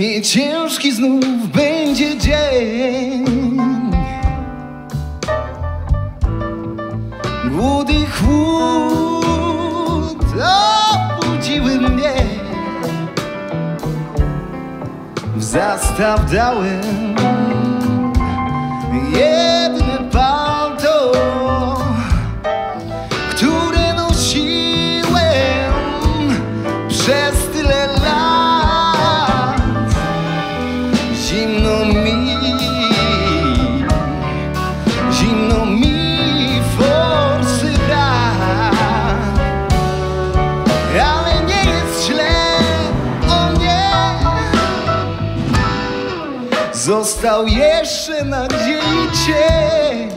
Letni ciężki znów będzie dzień. Głód i chłód obudziły mnie. W Został jeszcze nadziei cień.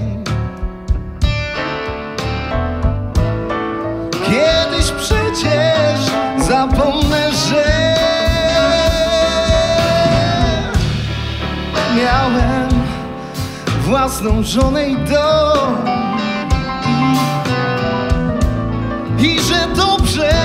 Kiedyś przecież zapomnę, że Miałem własną żonę i dom. I że dobrze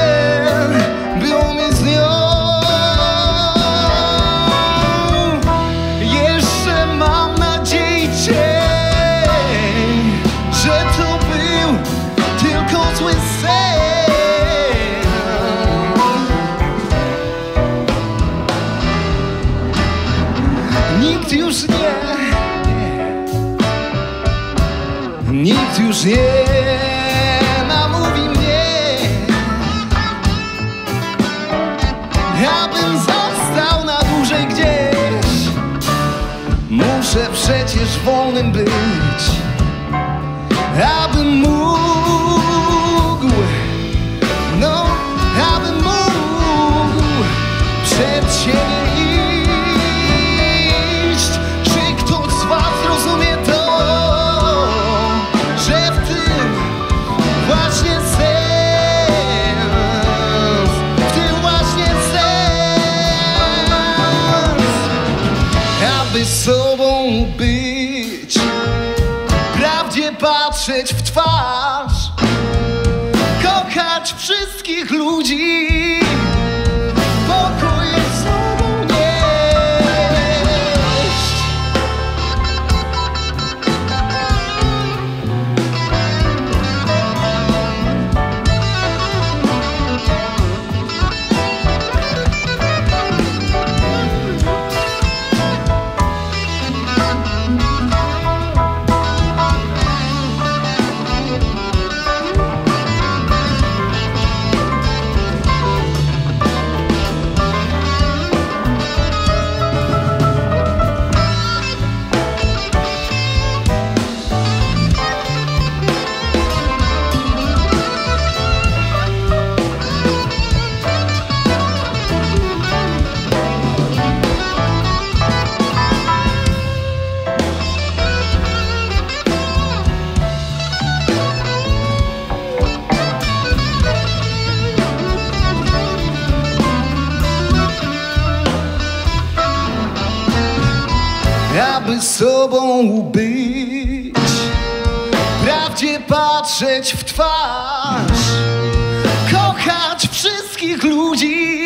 już nie namówi mnie. Abym został na dłużej gdzieś. Muszę przecież wolnym być. Abym mógł No, abym mógł przed siebie w twarz. Kochać wszystkich ludzi aby sobą być. Prawdzie patrzeć w twarz Kochać wszystkich ludzi.